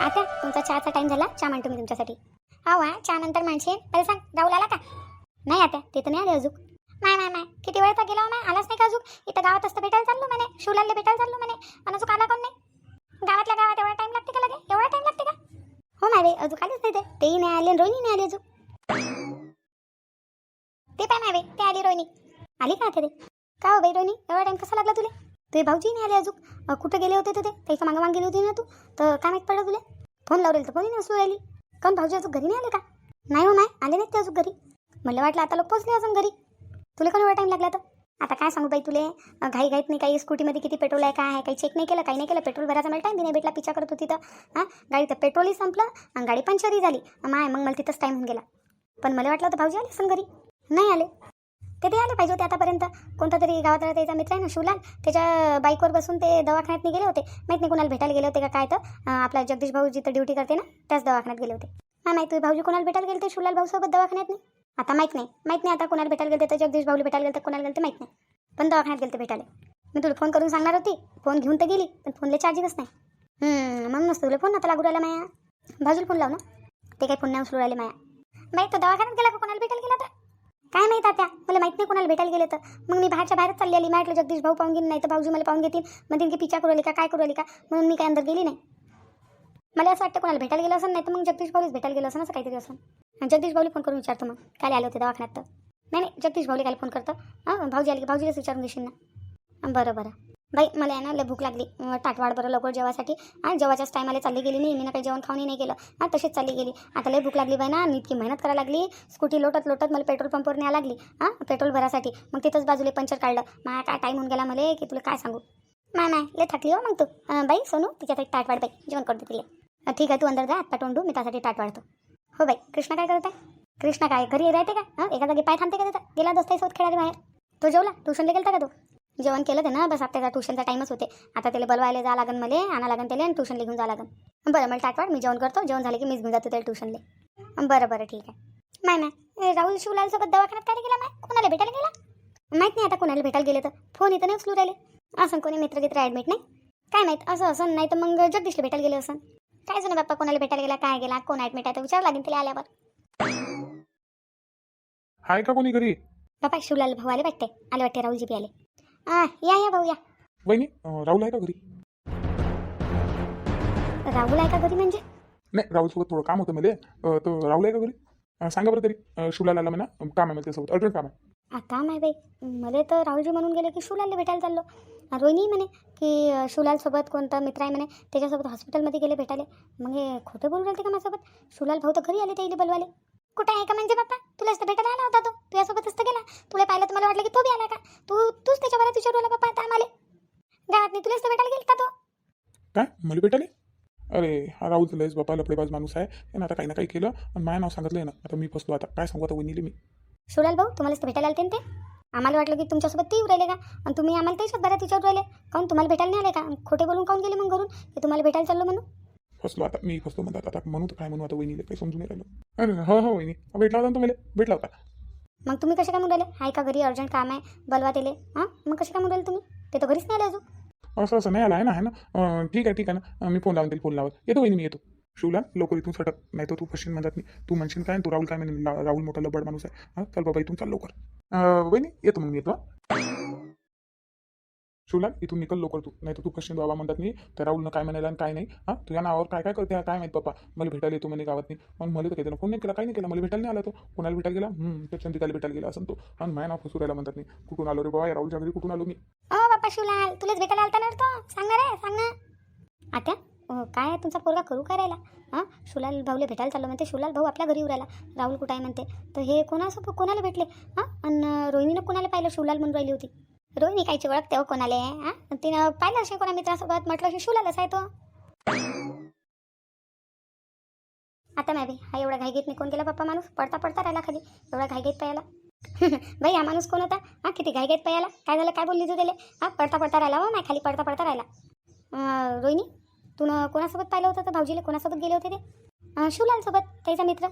आता तुमचा चहाचा टाइम झाला. चहा मांडतो मी तुमच्यासाठी. हा चहा नंतर माणशी पहिले सांग राहुल आला का? नाही आता ते तर नाही आले अजून. नाही नाही नाही किती वेळ तर गेला हो माय आलाच नाही का अजून? इथं गावात असतं भेटायला चाललो म्हणे शिवलालले भेटायला चाललो म्हणे. आणि अजून आला कोण नाही? गावातल्या गावात एवढा टाइम लागते का लगे? एवढा टाइम लागते का? हो नाही अजून आलीच नाही ते. तेही नाही आले रोहिणी नाही आली अजून. ते पण नाही ते आली रोहिणी. आली का आता ते? का हो बाई रोहिणी? एवढा टाइम कसा लागला तुला? तुझे भाऊजी नाही आले अजून. कुठं गेले होते तर ते? त्याच्या मागं मागं गेली होती ना तू? तर काय माहीत पडलं तुला? फोन लावलेल तर फोनही नसू राहिली. कारण भाऊजी अजून घरी नाही आले का? नाही हो नाही. आले नाहीत ते अजून घरी. मला वाटलं आता लोक पोचले अजून घरी. तुला कोण एवढा टाईम लागला तर? आता काय सांगू बाई तुले? घाई घाईत नाही काही. स्कूटीमध्ये किती पेट्रोल आहे काय आहे काही चेक नाही केलं काही नाही केलं. पेट्रोल भरायचा मला टाईम नाही भेटला. पिछा करत होती तर. हां? गाडी तर पेट्रोलही संपलं आणि गाडी पंचरही झाली. माय मग मला तिथंच टाईम होऊन गेला. पण मला वाटलं तर भाऊजी आले असं घरी. नाही आले. ते ते आले पाहिजे होते आतापर्यंत. कोणता तरी गावात त्याचा मित्र आहे ना शिवलाल त्याच्या बाईकवर बसून ते दवाखान्यात गेले होते. माहीत नाही कुणाला भेटायला गेले होते का काय तर. आपला जगदीश भाऊ जिथं ड्युटी करते ना त्याच दवाखान्यात गेले होते. नाही माहिती तुझे भाऊजी कोणाला भेटायला गेले ते शिवलाल भाऊसोबत दवाखान्यात नाही? आता माहीत नाही. माहीत नाही आता कोणाला भेटायला गेले तर जगदीश भाऊला भेटायला गेले तर कोणाला गेले ते माहीत नाही. पण दवाखान्यात गेले ते भेटायला. मी तुला फोन करून सांगणार होती. फोन घेऊन तर गेली पण फोनला चार्जिंगच नाही. हम्म, म्हणूनच तुला फोन आता लागू राहिला माया. भाजूला फोन लाव ना. ते काही फोन नाही उचलू राहिले माया. बाई तो दवाखान्यात गेला का? कोणाला भेटायला गेला तर काय माहीत आता? मला माहीत नाही कोणाला भेटायला गेले तर. मग मी बाहेरच्या बाहेरच चालली आली. म्हटलं जगदीश भाऊ पाहून घेईन नाही तर भाऊजी मला पाहून घेतील. मग की पिचा करू आली का काय करू आली का? म्हणून मी काय अंदर गेली नाही. मला असं वाटतं कोणाला भेटायला गेलं असं नाही तर मग जगदीश भाऊलीच भेटायला गेलं असं असं काहीतरी असं आणि जगदीश भाऊली फोन करून विचारतो मग. काय आले होते दवाखान्यात तर. नाही नाही जगदीश भाऊली काय फोन करतं. हां भाऊजी आली की भाऊजीलाच विचारून घेशील ना. बरं बरं. बाई मला आहे ना लय भूक लागली. टाटवाड ताटवाड बरं लवकर जेवासाठी. आणि जेवाच्याच टायमाला चालली गेली नाही. मी ना काही जेवण खाऊनही नाही केलं हां तशीच चालली गेली. आता लय भूक लागली बाई ना. इतकी मेहनत करायला लागली. स्कूटी लोटत लोटत मला पेट्रोल पंपवर न्यायला लागली. हां पेट्रोल भरासाठी. मग तिथंच बाजूला पंचर काढलं. मला काय टाईम होऊन गेला मला की तुला काय सांगू? माय नाही लय थकली हो मग तू. बाई सोनू तिच्यासाठी टाटवाड बाई. जेवण करते तिला. ठीक आहे तू अंदर जा. आत्ता तोंडू. मी त्यासाठी ताट वाढतो हो बाई कृष्णा काय करत आहे? कृष्णा काय घरी राहते का? हां एका जागी पाय थांबते का त्याचा? गेला दोस्ताईसोबत खेळायला बाहेर. तो जेवला? ट्युशनला गेलता का तो? जेवण केलं ते ना बस आपल्याला ट्युशनचा टाईमच होते. आता त्याला बोलवायला जा लागन मला आणा लागन त्याला आणि ट्युशनला घेऊन जा लागन. बरं मला टाटवाड मी जेवण करतो जेवण झालं की मीच घेऊन जातो त्याला ट्युशनला बरं बरं ठीक आहे. नाही ए, राहुल शिवलालसोबत दवाखान्यात काय गेला माय? कोणाला भेटायला गेला? माहीत नाही आता कोणाला भेटायला गेले तर. फोन इथं नाही उचलू राहिले. असं कोणी मित्र गित्र ॲडमिट नाही. काय माहीत असं असं नाही तर मग जगदीशला भेटायला गेले असं. काय जुनं बाप्पा कोणाला भेटायला गेला काय गेला कोण ॲडमिट आहे तर विचार लागेल तिला आल्यावर. हाय का कोणी घरी? बाप्पा शिवलाल भाऊ आले वाटते आले वाटते राहुलजी बी आले. आ, या या भाऊ या. वहिनी अं, राहुल आहे का घरी? राहुल आहे का घरी म्हणजे? नाही राहुलसोबत थोडं काम होतं मला. अं, तर राहुल आहे का घरी? अं, सांगा बरं तरी. अं, शिवलाला आला म्हणा अं, काम आहे मला त्यासोबत. अर्जंट काम आहे. आता माय बाई. मला तर राहुलजी म्हणून गेले की शिवलालला भेटायला चाललो. आ, रोहिणी म्हणे की अ, शिवलालसोबत कोणता मित्र आहे म्हणे त्याच्यासोबत हॉस्पिटलमध्ये गेले भेटायला. मग हे खोटे बोलून राहिले का माझ्यासोबत? शिवलाल भाऊ तर घरी आले त्याला बोलवाले कुठे आहे का म्हणजे बाप्पा? तुलाच तर भेटायला आला होता तो. तुझ्यासोबतच तर गेला. तुला पाहिलं तर मला वाटलं की तो बी आला का? तू तूच त्याच्यावर विचारू बाप्पा आता आम्हाला. गावात नाही तुलाच तर भेटायला गेलता तो. काय? मला भेटाले अरे हा तर लयच बापा लपडेबाज माणूस आहे. त्यानं आता काही ना काही केलं आणि माझं नाव सांगितलं ना. आता मी फसलो आता. काय सांगू आता वहिनीले मी. शिवलाल भाऊ तुम्हालाच तर भेटायला आलते ना ते. आम्हाला वाटलं की तुमच्यासोबत ते येऊ राहिले का? आणि तुम्ही आम्हाला त्याच्यात बऱ्याच विचारू राहिले. काऊन तुम्हाला भेटायला नाही आले का? आणि खोटे बोलून काऊन गेले मग घरून? की तुम्हाला भेटायला चाललो म्हणून? फसलो आता मी फसलो म्हणतात आता म्हणू तर काय म्हणू आता वहिनीले काही समजून नाही राहिलं. अरे हो हो वहिनी भेटला होता ना तुम्हाला? भेटला होता मग तुम्ही कसे काय म्हणून राहिले हाय का घरी? अर्जंट काम आहे बलवा तेले. हां? मग कसे काय म्हणून राहिले तुम्ही? ते तर घरीच नाही आले अजून. असं असं नाही आला आहे ना आहे ना? ठीक आहे ठीक आहे ना. मी फोन लावून त्याला फोन लावत येतो वहिनी मी येतो. शिवला लवकर इथून सटक. नाही तर तू फशील म्हणतात मी तू म्हणशील काय? तू राहुल काय म्हणे? ला- राहुल मोठा लबड माणूस आहे. हां चल बाबा इथून चाल लवकर. वहिनी येतो मग मी येतो शिवला इथून निकल लवकर तू. नाही तर तू कशी बाबा म्हणतात मी तर राहुलनं काय म्हणायला आणि काय नाही? हां? तुझ्या नावावर काय काय करते? काय माहीत पप्पा मला भेटायला येतो म्हणे गावात नाही. मग मला तर काही कोण नाही केला काही नाही केला. मला भेटायला नाही आला तो. कोणाला भेटायला गेला? हं, चंदिकाला भेटायला गेला असं तो. आणि माय नाव फसू म्हणतात मी कुठून आलो रे बाबा? राहुलच्या घरी कुठून आलो मी? बाप्पा शिवलाल तुलाच भेटायला आलता ना रे तो. सांगणार आहे सांग ना. आता काय आहे? तुमचा पोरगा करू काय राहिला? हां? शिवलाल भाऊला भेटायला चाललो म्हणते. शिवलाल भाऊ आपल्या घरी उरायला राहिला. राहुल कुठं आहे म्हणते. तर हे कोणासोबत कोणाला भेटले? हां? आणि रोहिणीनं कोणाला पाहिलं? शिवलाल म्हणून राहिली होती. रोहिणी कायची ओळखते हो कोणाला हां? तिनं पाहिलं असे कोणा मित्रासोबत म्हटलं असे शिवलालच आहे तो. आता मॅ हा एवढा घाईगीत निघून गेला पप्पा माणूस? पडता पडता राहिला खाली. एवढा घाईगीत पायाला. बाई हा माणूस कोण होता? हा किती घाईगीत पायाला. काय झालं? काय बोलली तू त्याला? हा पडता पडता राहिला हो नाही खाली पडता पडता राहिला. रोहिणी तू न कोणासोबत पाहिलं होतं? तर भाऊजीला कोणासोबत गेले होते ते? अं, शिवलालसोबत त्याचा मित्र.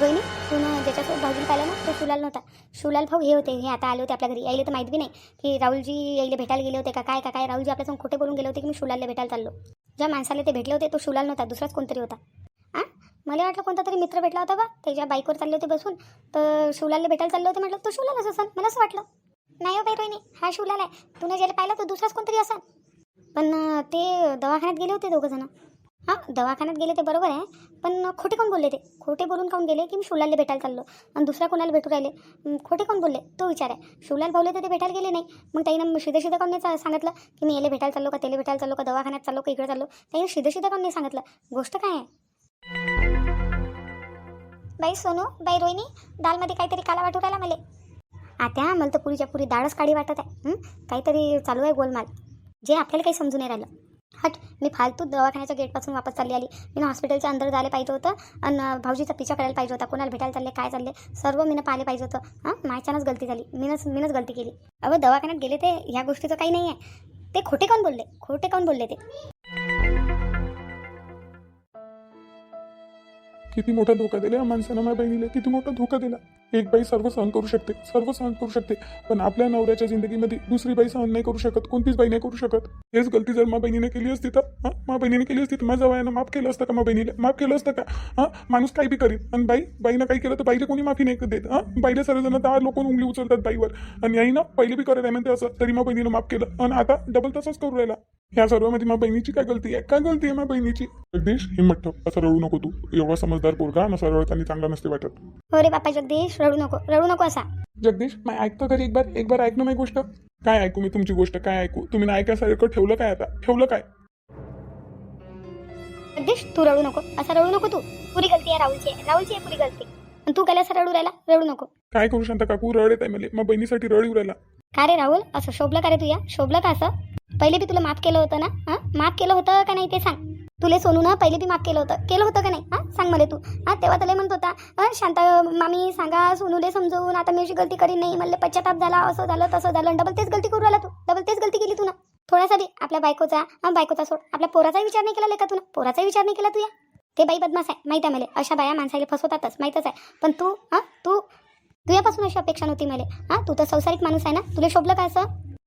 रोहिणी तू न ज्याच्यासोबत भाऊजीला पाहिलं ना तो सुलाल नव्हता. सुलाल भाऊ हे होते हे आता आले होते आपल्या घरी यायला तर माहिती बी नाही की राहुलजी यायला भेटायला गेले होते का काय का काय. राहुलजी आपल्यासमोर खोटे बोलून गेले होते की मी सुलालला भेटायला चाललो. ज्या माणसाला ते भेटले होते तो सुलाल नव्हता दुसराच कोणतरी होता. हां मला वाटलं कोणता तरी मित्र भेटला होता बा त्याच्या बाईकवर चालले होते बसून तर शिवलालला भेटायला चालले होते म्हटलं तो शिवलालच असेल मला असं वाटलं. नाही हो बाई रोहिणी हा शिवलाल आहे. तुला ज्याला पाहिलं तो दुसराच कोणतरी असन. पण ते दवाखान्यात गेले होते दोघं जण. हां दवाखान्यात गेले ते बरोबर आहे पण खोटे कोण बोलले ते? खोटे बोलून काऊन गेले की मी शिवलालला भेटायला चाललो? आणि दुसऱ्या कोणाला भेटू राहिले? खोटे कोण बोलले? तो विचार आहे. शिवलाल भाऊले तर ते भेटायला गेले नाही. मग त्याईनं शिधे शिधे काऊन नाही सांगितलं की मी याला भेटायला चाललो का त्याला भेटायला चाललो का दवाखान्यात चाललो का इकडे चाललो? त्याईनं शिधे शिधे काऊन नाही सांगितलं. गोष्ट काय आहे? बाई सोनू बाई रोहिणी दालमध्ये काहीतरी काला वाटू राहिला मला. आत्या मला तर पुरीच्या पुरी डाळच काढी वाटत आहे. काहीतरी चालू आहे गोलमाल. जे आपल्याला काही समजून नाही राहिलं. हट मी फालतू दवाखान्याच्या गेटपासून वापस चालली आली. मी हॉस्पिटलच्या अंदर जायला पाहिजे होतं आणि भाऊजीचा पिछा करायला पाहिजे होता. कोणाला भेटायला चालले काय चालले सर्व मीनं पाहिले पाहिजे होतं. हां? माझ्यानंच गलती झाली. मीनच मीनच गलती केली. अगं दवाखान्यात गेले ते ह्या गोष्टीचं काही नाही आहे ते खोटे कोण बोलले? खोटे कोण बोलले ते? किती मोठा धोका दिला या माणसानं माझ्या बहिणीला. किती मोठा धोका दिला. एक बाई सर्व सहन करू शकते सर्व सहन करू शकते पण आपल्या नवऱ्याच्या जिंदगीमध्ये दुसरी बाई सहन नाही करू शकत कोणतीच बाई नाही करू शकत. हेच गलती जर मा बहिणीने केली असती तर? हां? बहिणीने केली असती तर माझ्या वयानं माफ केलं असतं का मा बहिणीला? माफ केलं असतं का? हां? माणूस काही बी करीत आणि बाई बाईनं काही केलं तर बाईला कोणी माफी नाही देत. हां? बाईला सर्वजण दहा लोक उंगली उचलतात बाईवर. आणि आई ना पहिले बी करत आहे म्हणते असं तरी मा बहिणीनं माफ केलं. आणि आता डबल तसंच करू राहिला. ह्या सर्वांमध्ये माझ्या बहिणीची काय गलती आहे? काय गलती आहे माझ्या बहिणीची? जगदीश हिम्मत ठेव असं रडू नको तू. एवढा समजदार पोरगा सरळ आणि चांगला नसते वाटत. हो रे बापा जगदीश रडू नको रडू नको असा. जगदीश मी ऐकतो घरी एक बार एक बार ऐक ना माझी गोष्ट. काय ऐकू मी तुमची गोष्ट? काय ऐकू? तुम्ही ना ऐकायसारखं ठेवलं काय आता? ठेवलं काय? जगदीश तू रडू नको. असं रडू नको तू. पुरी गलती आहे राहुलची. आहे राहुलची आहे पुरी गलती. आणि तू काय असं रडू राहिला रडू नको. काय करू शांता काकू? रड येत आहे मला. मग बहिणीसाठी रड येऊ राहिला. का रे राहुल? असं शोभलं का रे तुया शोभलं का असं? पहिले बी तुला माफ केलं होतं ना? हां? माफ केलं होतं का नाही ते सांग. तुले सोनू ना पहिले बी माफ केलं होतं. केलं होतं का नाही? हां? सांग मला तू. हां? तेव्हा तुला म्हणत होता हं, शांता मामी सांगा सोनूले समजवून आता मी अशी गलती करीन नाही. मला पश्चाताप झाला असं झालं तसं झालं डबल तेच गलती करू आला तू. डबल तेच गलती केली तू ना. थोडासा बी. आपल्या बायकोचा हां बायकोचा सोड. आपल्या पोराचाही विचार नाही केला लेका तू ना. पोराचाही विचार नाही केला तुया ते बाई बदमाश आहे. माहीत आहे मला. अशा बाया माणसाला फसवतातच. माहीतच आहे. पण तू हां तू तुझ्यापासून अशी अपेक्षा नव्हती मला. हां? तू तर संसारिक माणूस आहे ना. तुला शोभलं का असं?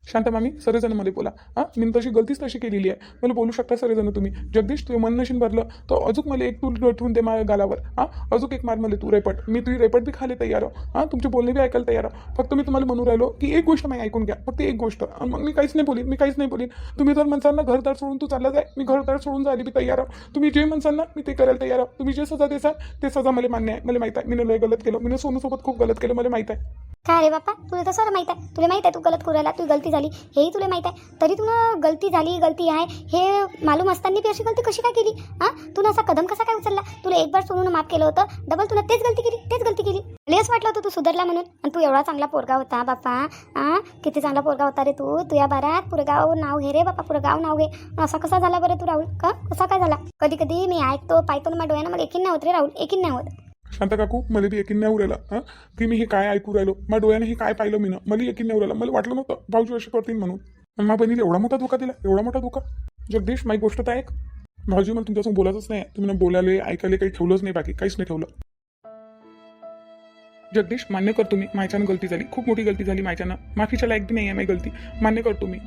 शांत मामी सर्वजण मला बोला. हां मी तशी गलतीच तशी केलेली आहे. मला बोलू शकता सर्वजण तुम्ही. जगदीश तुझं मन नशीन भरलं तर अजून मला एक टूल ठेवून दे माझ्या गालावर. हां अजून एक मार मला तू रेपट. मी तुझी रेपट बी खाली तयार आहो. हां तुमचे बोलणे बी ऐकायला तयार आहो. फक्त मी तुम्हाला म्हणू राहिलो की एक गोष्ट नाही ऐकून घ्या. फक्त एक गोष्ट. मग मी काहीच नाही बोलीन मी काहीच नाही बोलीन. तुम्ही जर म्हणसाल ना घरदार सोडून तू चालला जाय मी घरदार सोडून जायला बी तयार आहो. तुम्ही जे म्हणसाल ना मी ते करायला तयार आहो. तुम्ही जे सजा देसाल ते सजा मला मान्य आहे. मला माहीत आहे. मी लय गलत केलं. मी सोनूसोबत खूप गलत केलं. मला माहीत आहे. का रे बाप्पा? तुला तर सर माहीत आहे. तुला माहीत आहे तू गलत करू तू गलती झाली. हेही तुला माहीत आहे. तरी तुला गलती झाली गलती आहे. हे मालूम असताना बी अशी गलती कशी काय केली? हां तुला असा कदम कसा काय उचलला? तुला एक बार सोडून माफ केलं होतं. डबल तुला तेच गलती केली तेच गलती केली. लेस वाटलं होतं तू सुधारला म्हणून. आणि तू एवढा चांगला पोरगा होता बाप्पा. हां किती चांगला पोरगा होता रे तू. तुया बारात पुरगाव नाव घे रे बाप्पा पुरगाव नाव घे. असा कसा झाला बरं तू राहुल? का? कसा काय झाला? कधी कधी मी ऐकतो पाहतो ना माझ्या डोळ्यानं मला एकीन नाही होत रे राहुल एकीन नाही होत. शांता काकू मला बी यकीन नाही उरायला हां? की मी हे काय ऐकू राहिलो? मा डोळ्याने हे काय पाहिलं मी ना मला यकीन नाही उरायला मला वाटलं नव्हतं. भाऊजी असे करतील म्हणून. मग बहिणीला एवढा मोठा धोका दिला एवढा मोठा धोका. जगदीश माझी गोष्ट तर ऐक. भाऊजी मला तुमच्यासमोर बोलायचंच नाही. तुम्ही ना बोलायला ऐकायला काही ठेवलंच नाही बाकी काहीच नाही ठेवलं. जगदीश मान्य करतो मी माझ्यानं गलती झाली. खूप मोठी गलती झाली माझ्यानं माफीच्या लायक बी नाही आहे माझी गलती. मान्य करतो मी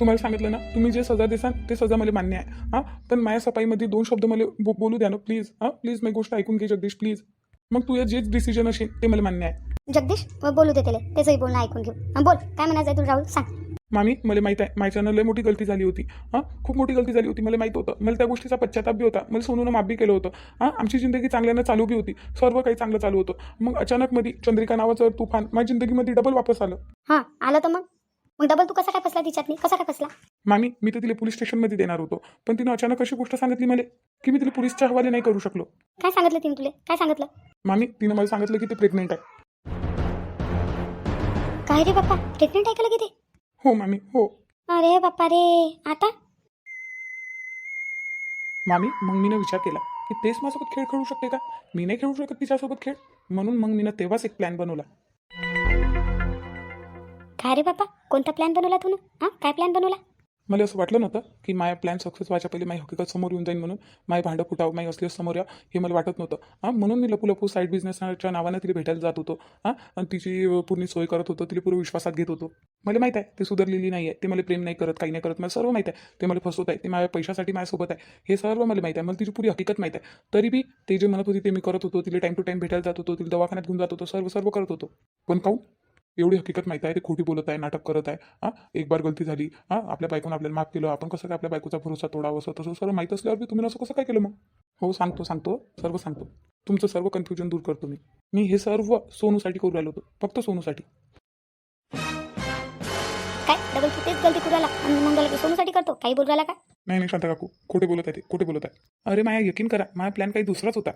तुम्हाला सांगितलं ना तुम्ही जे सजा देसान ते सजा मला मान्य आहे. हां? पण माझ्या सफाईमध्ये दोन शब्द मला बो बोलू द्या ना प्लीज हां? प्लीज माझी गोष्ट ऐकून घे जगदीश प्लीज मग तुझं जे डिसिजन असेल ते मला मान्य आहे. जगदीश बोलू दे त्याला. त्याचंही बोलणं ऐकून घेऊ. हं, बोल. काय म्हणायचं आहे तुला राहुल? सांग. मामी मला माहीत आहे. माझ्यानं लय मोठी गलती झाली होती. हां खूप मोठी गलती झाली होती मला माहीत होतं. मला त्या गोष्टीचा पश्चाताप बी होता. मला सोनूनं माफ बी केलं होतं. हां आमची जिंदगी चांगल्यानं चालू बी होती. सर्व काही चांगलं चालू होतं. मग अचानक मध्ये चंद्रिका नावाचं तुफान माझ्या जिंदगीमध्ये डबल वापस आलं. हां आलं तर मग? मग डबल तू कसा काय फसला तिच्यात कसा काय फसला? मामी मी तर तिला पोलीस स्टेशनमध्ये देणार होतो पण तिनं अचानक अशी गोष्ट सांगितली मला की मी तिला पोलीसच्या हवाले नाही करू शकलो. काय सांगितलं तिने तुले? काय सांगितलं? मामी तिनं मला सांगितलं की ती प्रेग्नेंट आहे. काय रे बाप्पा? प्रेग्नेंट ऐकलं की ते? हो मामी हो. अरे बाप्पा रे आता? मामी मग मीनं विचार केला की तेच माझ्यासोबत खेळ खेळू शकते का? मी नाही खेळू शकत तिच्यासोबत खेळ. म्हणून मग मीनं तेव्हाच एक प्लॅन बनवला. काय रे बाप्पा कोणता प्लॅन बनवला तू हां? काय प्लॅन बनवला? मला असं वाटलं नव्हतं की माझा प्लॅन सक्सेस व्हायच्या पहिले माझी हकीकत समोर येऊन जाईन म्हणून. माझे भांडं फुटावं माझी असले समोर या हे मला वाटत नव्हतं. हां? म्हणून मी लपू लपू साईड बिझनेसच्या नावानं तिला भेटायला जात होतो. हां? आणि तिची पूर्ण सोय करत होतो तिला पूर्ण विश्वासात घेत होतो. मला माहीत आहे ते सुधारलेली नाही आहे ते मला प्रेम नाही करत काही नाही करत. मला सर्व माहीत आहे. ते मला फसवत आहे. ते माझ्या पैशासाठी माझ्यासोबत आहे. हे सर्व मला माहीत आहे. मला तिची पुरी हकीकत माहीत आहे. तरी बी ते जे म्हणत होती ते मी करत होतो. तिला टाईम टू टाईम भेटायला जात होतो. तिला दवाखान्यात घेऊन जात होतो. सर्व सर्व करत होतो. पण काऊ एवढी हकीकत माहीत आहे ते खोटी बोलत आहे नाटक करत आहे. हां एक बार गलती झाली हां आपल्या बायकोनं आपल्याला माफ केलं आपण कसं काय आपल्या बायकोचा भरोसा तोडावं असं तसं सर्व माहीत असल्यावर तुम्ही असं कसं काय केलं मग? हो सांगतो सांगतो सर्व सांगतो. तुमचं सर्व कन्फ्युजन दूर करतो मी. मी हे सर्व सोनूसाठी करू राहिलो होतो फक्त सोनूसाठी. काय? डबल तू तेच गलती करू राहिला? आणि मग बोला की सोनूसाठी करतो? काही बोल राहिला का नाही नाही शांत काकू खोटे बोलत आहे ते खोटे बोलत आहे. अरे माया यकीन करा माझा प्लॅन काही दुसराच होता.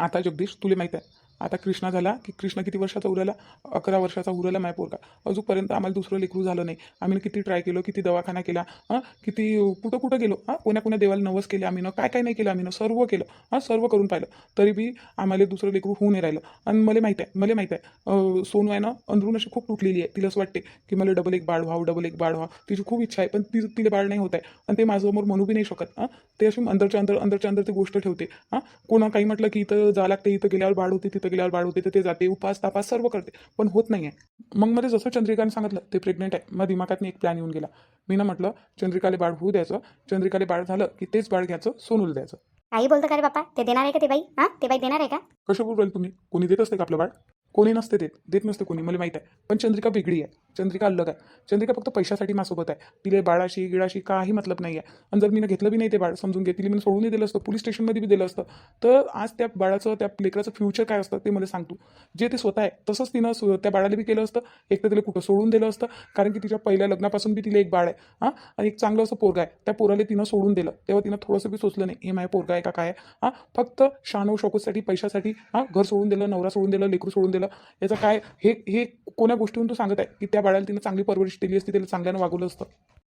आता जगदीश तुला माहीत आहे आता कृष्णा झाला की कृष्णा किती वर्षाचा उराला? अकरा वर्षाचा उराला माय पोरगा. अजूनपर्यंत आम्हाला दुसरं लेकरू झालं नाही. आम्ही किती ट्राय केलं किती दवाखाना केला हां? किती कुठं कुठं गेलो हां? कोण्या कोण्या देवाला नवस केले आम्ही काय काय नाही केलं आम्ही सर्व केलं हां? सर्व करून पाहिलं. तरी बी आम्हाला दुसरं लेकरू होऊ नाही राहिलं. आणि मला माहीत आहे मला माहीत आहे सोनू आहे ना अंदरून अशी खूप तुटलेली आहे. तिला असं वाटते की मला डबल एक बाळ व्हावं डबल एक बाळ व्हा तिची खूप इच्छा आहे पण ती तिला बाळ नाही होत आहे. आणि ते माझ्यासमोर म्हणू बी नाही शकत हां? ते अशी अंदरच्या अंदर अंदरच्या अंदर ती गोष्ट ठेवते हां? कोणा काही म्हटलं की इथं जा लागते इथं गेल्यावर बाळ होते तिथं गेल्यावर बाळ होते तर ते जाते उपास तापास सर्व करते. पण होत नाही आहे मग मला जसं चंद्रिकाने सांगितलं ते प्रेग्नेंट आहे. मग दिमागात एक प्लॅन येऊन गेला. मी ना म्हटलं चंद्रिकाला बाळ होऊ द्यायचं. चंद्रिकाला बाळ झालं की तेच बाळ घ्यायचं सोनूला द्यायचं. काही बोलतो का रे बापा ते देणार आहे का ते बाई? हां? ते बाई देणार आहे का? कशा बोलू राहिले तुम्ही? कोणी देत असते का आपलं बाळ? कोणी नसते देत. देत नसते कोणी मला माहीत आहे. पण चंद्रिका वेगळी आहे. चंद्रिका अलग आहे. चंद्रिका फक्त पैशासाठी माझ्यासोबत आहे. तिले बाळाशी गिळाशी काही मतलब नाही आहे आणि जर मी घेतलं बी नाही ते बाळ समजून घे. तिला मी सोडूनही दिलं असतं. पोलीस स्टेशनमध्ये बी दिलं असतं. तर आज त्या बाळाचं त्या लेकराचं फ्युचर काय असतं ते मला सांगतो जे ते स्वतः आहे तसंच तिनं सु- त्या बाळाला बी केलं असतं. एक तर तिला कुठं सोडून दिलं असतं. कारण की तिच्या पहिल्या लग्नापासून बी तिला एक बाळ आहे. हां? आणि एक चांगलं असं पोरगा आहे. त्या पोराला तिनं सोडून दिलं. तेव्हा तिनं थोडंसं बी सोचलं नाही हे माझ्या पोरगा आहे का काय आहे? हां? फक्त शानव शोकसाठी पैशासाठी हां? घर सोडून दिलं नवरा सोडून दिलं लेकरू सोडून दिलं. याचं काय हे हे कोण्या गोष्टीहून तू सांगत आहे की त्या बाळाला तिनं चांगली परवरिश दिली असती त्याला चांगल्यानं वागवलं असतं.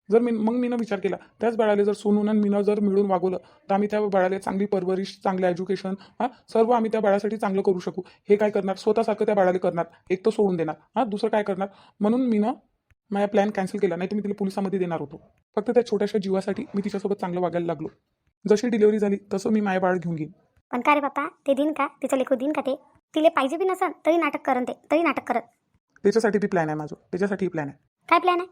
जर मी मग मीनं विचार केला त्याच बाळाला जर सोनून आणि मीनं जर मिळून वागवलं तर आम्ही त्या बाळाला चांगली परवरिश चांगलं एज्युकेशन हां सर्व आम्ही त्या बाळासाठी चांगलं करू शकू. हे काय करणार? स्वतःसारखं त्या बाळाला करणार. एक तर सोडून देणार. हां दुसरं काय करणार? म्हणून मीनं माझा प्लॅन कॅन्सल केला नाही तर मी तिला पोलिसामध्ये देणार होतो. फक्त त्या छोट्याशा जीवासाठी मी तिच्यासोबत चांगलं वागायला लागलो. जशी डिलिव्हरी झाली तसं मी माझ्या बाळ घेऊन घेईन पण का रे बाप्पा? ते दिन का? तिचं लेखू दिन का ते? तिले पाहिजे बी नसन तरी नाटक करन ते तरी नाटक करत. त्याच्यासाठी बी प्लॅन आहे माझं. त्याच्यासाठी प्लॅन आहे. काय प्लॅन आहे?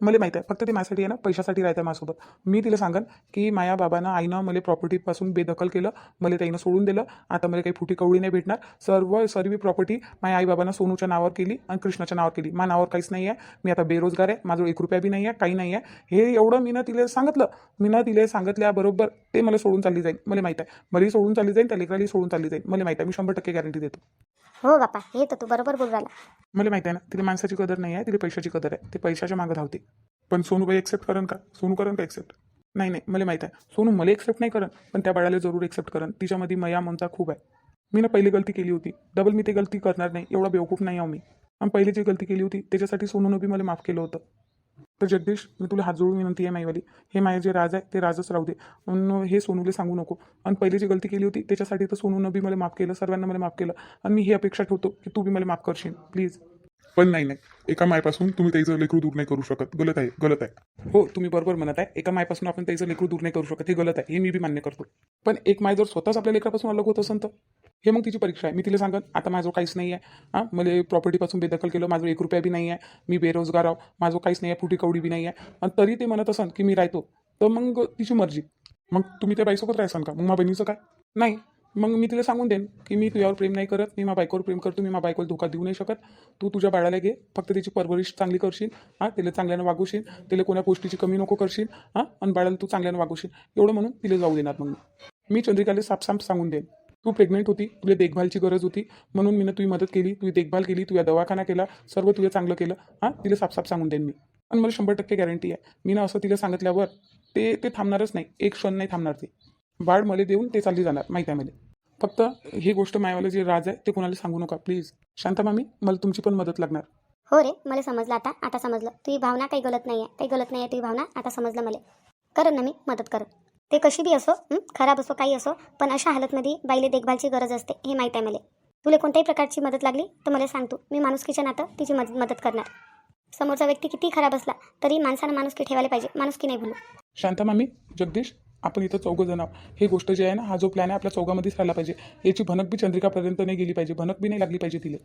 मला माहिती आहे. फक्त ते माझ्यासाठी आहे ना पैशासाठी राहतं माझ्यासोबत. मी तिला सांगन की माझ्या बाबानं आईनं मला प्रॉपर्टीपासून बेदखल केलं मला त्याईनं सोडून दिलं. आता मला काही फुटी कवळी नाही भेटणार. सर्व सर्व प्रॉपर्टी माझ्या आई बाबानं सोनूच्या नावावर केली आणि कृष्णाच्या नावावर केली. माझ्या नावावर काहीच नाही आहे मी आता बेरोजगार आहे. माझं एक रुपया बी नाही आहे काही नाही आहे हे एवढं मी ना तिला सांगितलं. मी ना तिला सांगितल्याबरोबर ते मला सोडून चालली जाईल मला माहिती आहे. मलाही सोडून चालली जाईल त्या लेकरालाही सोडून चालली जाईल मला माहिती आहे. मी शंभर टक्के गॅरंटी देतो. हो बापा हे तर तू. बरोबर बोल राहिला. मला माहिती आहे ना तिला माणसाची कदर नाही आहे तिला पैशाची कदर आहे. ते पैशाच्या मागं धावते. पण सोनूबाई एक्सेप्ट करण का? सोनू करण का एक्सेप्ट नाही नाही मला माहीत आहे. सोनू मला एक्सेप्ट नाही करण पण त्या बाळाला जरूर एक्सेप्ट करण. तिच्यामध्ये मया ममता खूप आहे. मी ना पहिली गलती केली होती. डबल मी ते गलती करणार नाही. एवढा बेवकूफ नाही आहो मी. आणि पहिली जी गलती केली होती त्याच्यासाठी सोनूनं बी मला माफ केलं होतं. तर जगदीश मी तुला हात जोडून विनंती आहे माईवाली. हे माझे जे राज आहे ते राजच राहू दे. हे सोनूला सांगू नको. आणि पहिली जी गलती केली होती त्याच्यासाठी तर सोनूनं बी मला माफ केलं सर्वांना मला माफ केलं. आणि मी ही अपेक्षा ठेवतो की तू बी मला माफ करशील प्लीज. पण नाही नाही. एका मायपासून तुम्ही त्याचं लेकरू दूर नाही करू शकत. गलत आहे गलत आहे. हो तुम्ही बरोबर म्हणत आहे. एका मायपासून आपण त्याचं लेकरू दूर नाही करू शकत हे गलत आहे. हे मी बी मान्य करतो. पण एक माय जर स्वतःच आपल्या लेकरापासून अलग होत असेल तर? हे मग तिची परीक्षा आहे. मी तिला सांगत आता माझं काहीच नाही आहे हां मला प्रॉपर्टीपासून बेदखल केलं माझं एक रुपया बी नाही आहे मी बेरोजगार आहो. माझं काहीच नाही आहे फुटी कवडी बी नाही आहे आणि तरी ते म्हणत असन की मी राहतो. तर मग तिची मर्जी. मग तुम्ही त्या बाईसोबत राहसान का? मग माझ्या बहिणीचं काय? नाही. मग मी तिला सांगून देईन की मी तुझ्यावर प्रेम नाही करत. मी माझ्या बायकोवर प्रेम करतो. मी माझ्या बायकोला धोका देऊ नाही शकत. तू तुझ्या बाळाला घे. फक्त त्याची परवरिश चांगली करशील. हां तिला चांगल्यानं वागवशील. तिला कोण्या गोष्टीची कमी नको करशील. हां आणि बाळाला तू चांगल्यानं वागवशील. एवढं म्हणून तिला जाऊ देणार मग मी. मी चंद्रिकाला सापसाप सांगून देईन. तू प्रेग्नेंट होती तुला देखभालची गरज होती म्हणून मी तुझी मदत केली तुझी देखभाल केली तुझ्या दवाखाना केला सर्व तुझं चांगलं केलं. हां? तिला साफसाफ सांगून देईन मी. आणि मला शंभर टक्के गॅरंटी आहे. मी ना असं तिला सांगितल्यावर ते ते थांबणारच नाही. एक क्षण नाही थांबणार ते. बाळ मला देऊन ते चालली जाणार माहीत आहे मला फक्त ही गोष्ट मायवालं जे राज आहे ते कोणाला सांगू नका प्लीज शांता मामी मला तुमची पण मदत लागणार. हो रे मला समजलं आता. आता समजलं. तुझी भावना काही गलत नाही आहे काही गलत नाही आहे तुझी भावना. आता समजलं मला. करन ना मी मदत करन ते कशी बी असो खराब असो काही असो पण अशा हालतमध्ये बाईले देखभालची गरज असते हे माहीत आहे मला. तुला कोणत्याही प्रकारची मदत लागली तर मला सांग तू. मी माणुसकीच्या नातं तिची मदत मदत करणार. समोरचा व्यक्ती किती खराब असला तरी माणसानं माणुसकी ठेवायला पाहिजे. माणुसकी नाही भूलू. शांता मामी जगदीश? आपण इथं चौघं जण आहोत. हे गोष्ट जी आहे ना हा जो प्लॅन आहे आपल्या चौघामध्येच राहिला पाहिजे. याची भनक बी चंद्रिकापर्यंत नाही गेली पाहिजे. भनक बी नाही लागली पाहिजे तिला.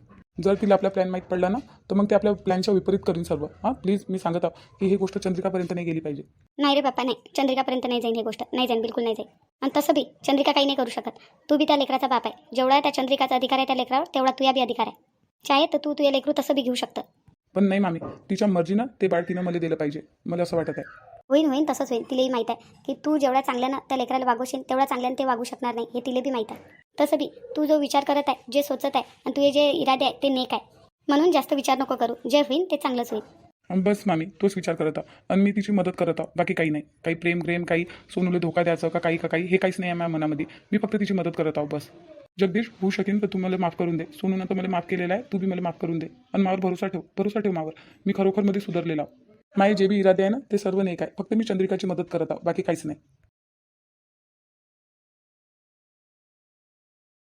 जर तिला आपला प्लॅन माहीत पडला ना तर मग ते आपल्या प्लॅनच्या विपरीत करीन सर्व. हां प्लीज मी सांगत आहो की ही गोष्ट चंद्रिकापर्यंत नाही गेली पाहिजे. नाही रे बाप्पा नाही. चंद्रिकापर्यंत नाही जाईन ही गोष्ट. नाही जाईन बिलकुल नाही जाईन. आणि तसं बी चंद्रिका काही नाही करू शकत. तू बी त्या लेकराचा बाप आहे. जेवढा त्या चंद्रिकाचा अधिकार आहे त्या लेकरावर तेवढा तुया बी अधिकार आहे. चाहे तर तू तुझे लेकरू तसं बी घेऊ शकतं. पण नाही मामी तिच्या मर्जीनं ते बाळ तिनं मला दिलं पाहिजे. मला असं वाटत आहे. होईन होईन तसंच होईल. तिलाही माहीत आहे की तू जेवढ्या चांगल्यानं त्या लेकराला वागवशील तेवढ्या चांगल्यानं ते वागू शकणार नाही हे तिला बी माहीत आहे. तसं बी तू जो विचार करत आहे जे सोचत आहे आणि तुझे जे इरादे आहे ते नेक आहे. म्हणून जास्त विचार नको करू. जे होईल ते चांगलंच होईल. आणि बस मामी तोच विचार करत आहो. आणि मी तिची मदत करत आहो. बाकी काही नाही. काही प्रेम प्रेम काही सोनूला धोका द्यायचं का काही का काही हे काहीच नाही आहे माझ्या मनामध्ये. मी फक्त तिची मदत करत आहो बस. जगदीश होऊ शकेन तर तू मला माफ करून दे. सोनूनं तर मला माफ केलेलं आहे तू बी मला माफ करून दे. आणि मावर भरोसा ठेव. भरोसा ठेव मावर. मी खरोखरमध्ये सुधारलेला आहो. माझे जे बी इरादे आहे ना ते सर्व नाही काय. फक्त मी चंद्रिकाची मदत करत आहो बाकी काहीच नाही.